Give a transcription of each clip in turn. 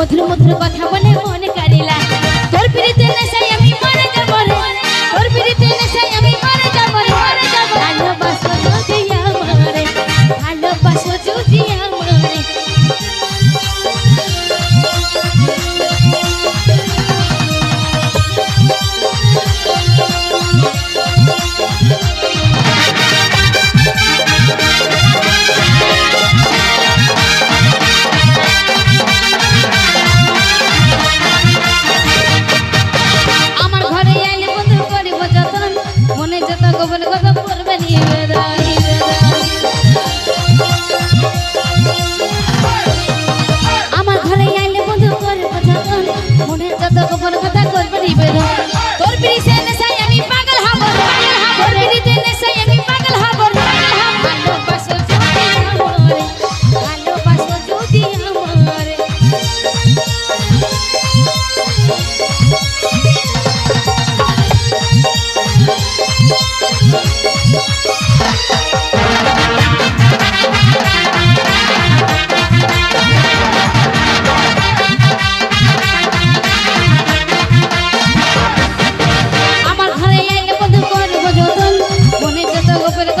মধুর মধুর কথা গোপন কথা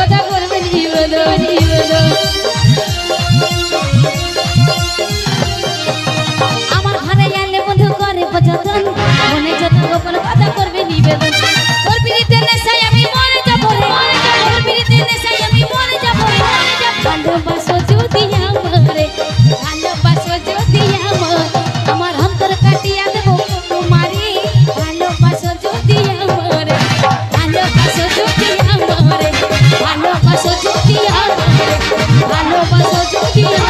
কথা করবেন জীবন you.